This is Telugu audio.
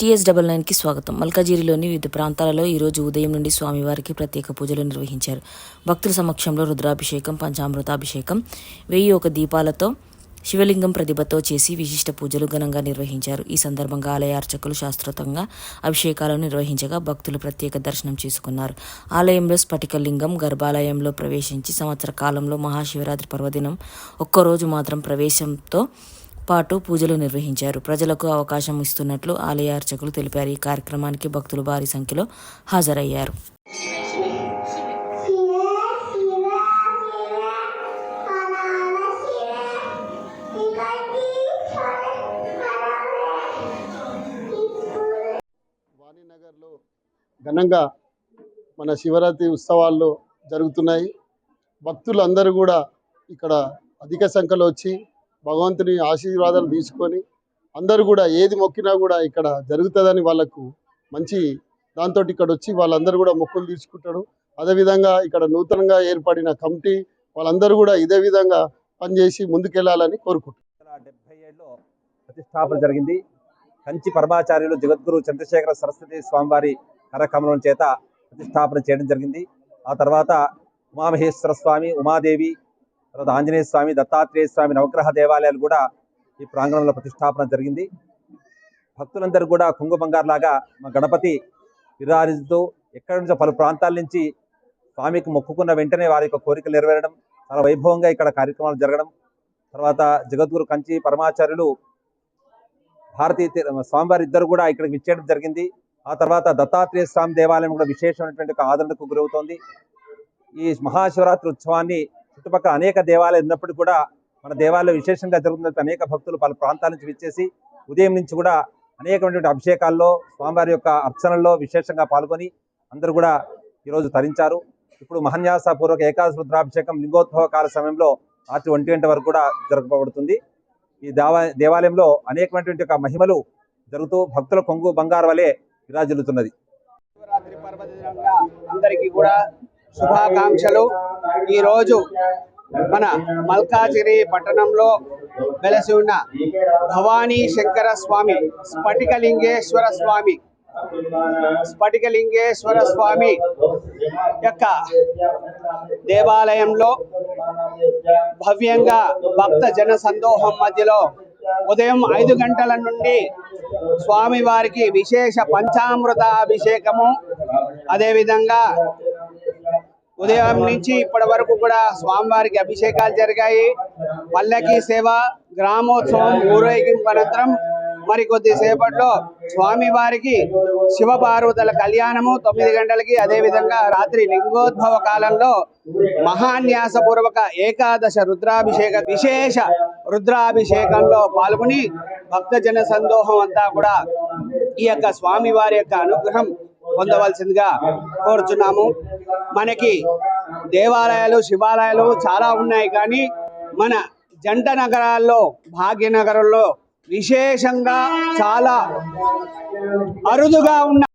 టీఎస్ డబల్ నైన్కి స్వాగతం. మల్కాజిరిలోని వివిధ ప్రాంతాలలో ఈరోజు ఉదయం నుండి స్వామివారికి ప్రత్యేక పూజలు నిర్వహించారు. భక్తుల సమక్షంలో రుద్రాభిషేకం పంచామృతాభిషేకం వెయ్యి ఒక దీపాలతో శివలింగం ప్రతిభతో చేసి విశిష్ట పూజలు ఘనంగా నిర్వహించారు. ఈ సందర్భంగా ఆలయ అర్చకులు శాస్త్రోతంగా అభిషేకాలను నిర్వహించగా భక్తులు ప్రత్యేక దర్శనం చేసుకున్నారు. ఆలయంలో స్ఫటికలింగం గర్భాలయంలో ప్రవేశించి సంవత్సర కాలంలో మహాశివరాత్రి పర్వదినం ఒక్కరోజు మాత్రం ప్రవేశంతో పాటు పూజలు నిర్వహించారు. ప్రజలకు అవకాశం ఇస్తున్నట్లు ఆలయ అర్చకులు తెలిపారు. ఈ కార్యక్రమానికి భక్తులు భారీ సంఖ్యలో హాజరయ్యారు. వాణినగర్లో ఘనంగా మన శివరాత్రి ఉత్సవాల్లో జరుగుతున్నాయి. భక్తులు అందరూ కూడా ఇక్కడ అధిక సంఖ్యలో వచ్చి భగవంతుని ఆశీర్వాదాలు తీసుకొని అందరూ కూడా ఏది మొక్కినా కూడా ఇక్కడ జరుగుతుందని వాళ్ళకు మంచి దాంతో ఇక్కడ వచ్చి వాళ్ళందరూ కూడా మొక్కులు తీసుకుంటారు. అదేవిధంగా ఇక్కడ నూతనంగా ఏర్పడిన కమిటీ వాళ్ళందరూ కూడా ఇదే విధంగా పనిచేసి ముందుకెళ్ళాలని కోరుకుంటున్నారు డెబ్బై ఏళ్ళలో ప్రతిష్టాపన జరిగింది. కంచి పరమాచార్యులు జగద్గురు చంద్రశేఖర సరస్వతి స్వామివారి కార్యక్రమం చేత ప్రతిష్టాపన చేయడం జరిగింది. ఆ తర్వాత ఉమామహేశ్వర స్వామి ఉమాదేవి తర్వాత ఆంజనేయ స్వామి దత్తాత్రేయ స్వామి నవగ్రహ దేవాలయాలు కూడా ఈ ప్రాంగణంలో ప్రతిష్టాపన జరిగింది. భక్తులందరూ కూడా కుంగు బంగారులాగా మా గణపతి విరాజిస్తూ ఎక్కడి నుంచో పలు ప్రాంతాల నుంచి స్వామికి మొక్కుకున్న వెంటనే వారి యొక్క కోరికలు నెరవేరడం చాలా వైభవంగా ఇక్కడ కార్యక్రమాలు జరగడం తర్వాత జగద్గురు కంచి పరమాచార్యులు భారతీ తీ- స్వామివారి ఇద్దరు కూడా ఇక్కడికి విచ్చేయడం జరిగింది. ఆ తర్వాత దత్తాత్రేయ స్వామి దేవాలయం కూడా విశేషమైనటువంటి ఒక ఆదరణకు గురవుతోంది. ఈ మహాశివరాత్రి ఉత్సవాన్ని చుట్టుపక్కల అనేక దేవాలయాలు ఉన్నప్పటికీ కూడా మన దేవాలయం విశేషంగా జరుగుతున్న అనేక భక్తులు పలు ప్రాంతాల నుంచి విచ్చేసి ఉదయం నుంచి కూడా అనేకమైనటువంటి అభిషేకాల్లో స్వామివారి యొక్క అర్చనల్లో విశేషంగా పాల్గొని అందరూ కూడా ఈరోజు తరించారు. ఇప్పుడు మహన్యాసపూర్వక ఏకాదశి రుద్రాభిషేకం లింగోద్భవ కాల సమయంలో రాత్రి ఒంటి గంట వరకు కూడా జరపబడుతుంది ఈ దేవా దేవాలయంలో అనేకమైనటువంటి ఒక మహిమలు జరుగుతూ భక్తుల కొంగు బంగారు వలె విరాజిల్లుతున్నది. శివరాత్రి పర్వదినంగా అందరికీ కూడా శుభాకాంక్షలు. ఈరోజు మన మల్కాజిరి పట్టణంలో వెలసి ఉన్న భవానీ శంకర స్వామి స్ఫటికలింగేశ్వర స్వామి స్ఫటికలింగేశ్వర స్వామి యొక్క దేవాలయంలో భవ్యంగా భక్త జన సందోహం మధ్యలో ఉదయం ఐదు గంటల నుండి స్వామివారికి విశేష పంచామృత అభిషేకము అదేవిధంగా ఉదయం నుంచి ఇప్పటి వరకు కూడా స్వామివారికి అభిషేకాలు జరిగాయి. పల్లకి సేవ గ్రామోత్సవం ఊరేగింపు అనంతరం మరి కొద్దిసేపట్లో స్వామివారికి శివపార్వతుల కళ్యాణము తొమ్మిది గంటలకి. అదేవిధంగా రాత్రి లింగోద్భవ కాలంలో మహాన్యాసపూర్వక ఏకాదశ రుద్రాభిషేక విశేష రుద్రాభిషేకంలో పాల్గొని భక్తజన సందోహం అంతా కూడా ఈ యొక్క స్వామివారి యొక్క అనుగ్రహం పొందవలసిందిగా కోరుచున్నాము. మనకి దేవాలయాలు శివాలయాలు చాలా ఉన్నాయి కానీ మన జంట నగరాల్లో భాగ్యనగరంలో విశేషంగా చాలా అరుదుగా ఉన్న